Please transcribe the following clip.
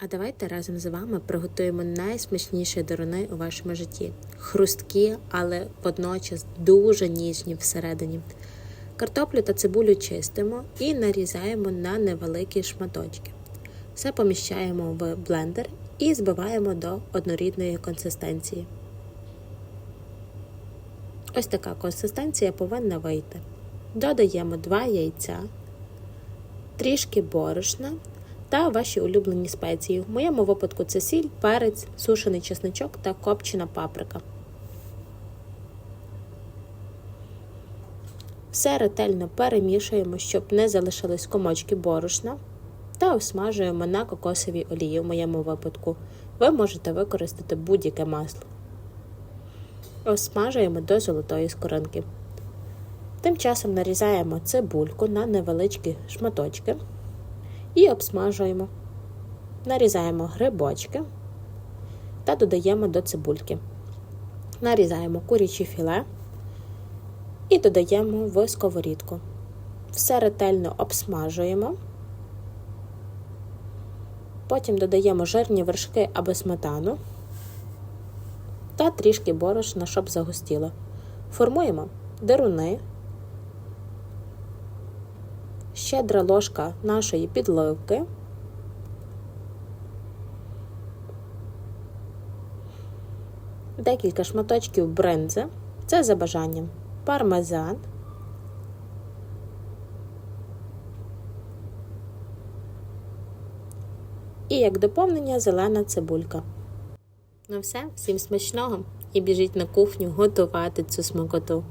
А давайте разом з вами приготуємо найсмачніші даруни у вашому житті. Хрусткі, але водночас дуже ніжні всередині. Картоплю та цибулю чистимо і нарізаємо на невеликі шматочки. Все поміщаємо в блендер і збиваємо до однорідної консистенції. Ось така консистенція повинна вийти. Додаємо 2 яйця, трішки борошна та ваші улюблені спеції. В моєму випадку це сіль, перець, сушений чесничок та копчена паприка. Все ретельно перемішуємо, щоб не залишились комочки борошна, та обсмажуємо на кокосовій олії в моєму випадку. Ви можете використати будь-яке масло. Обсмажуємо до золотої скоринки. Тим часом нарізаємо цибульку на невеличкі шматочки і обсмажуємо. Нарізаємо грибочки та додаємо до цибульки. Нарізаємо курячі філе і додаємо в сковорідку. Все ретельно обсмажуємо. Потім додаємо жирні вершки або сметану та трішки борошна, щоб загустіло. Формуємо деруни, щедра ложка нашої підливки. Декілька шматочків бринзи, це за бажанням, пармезан, і як доповнення зелена цибулька. Ну все, всім смачного і біжіть на кухню готувати цю смакоту.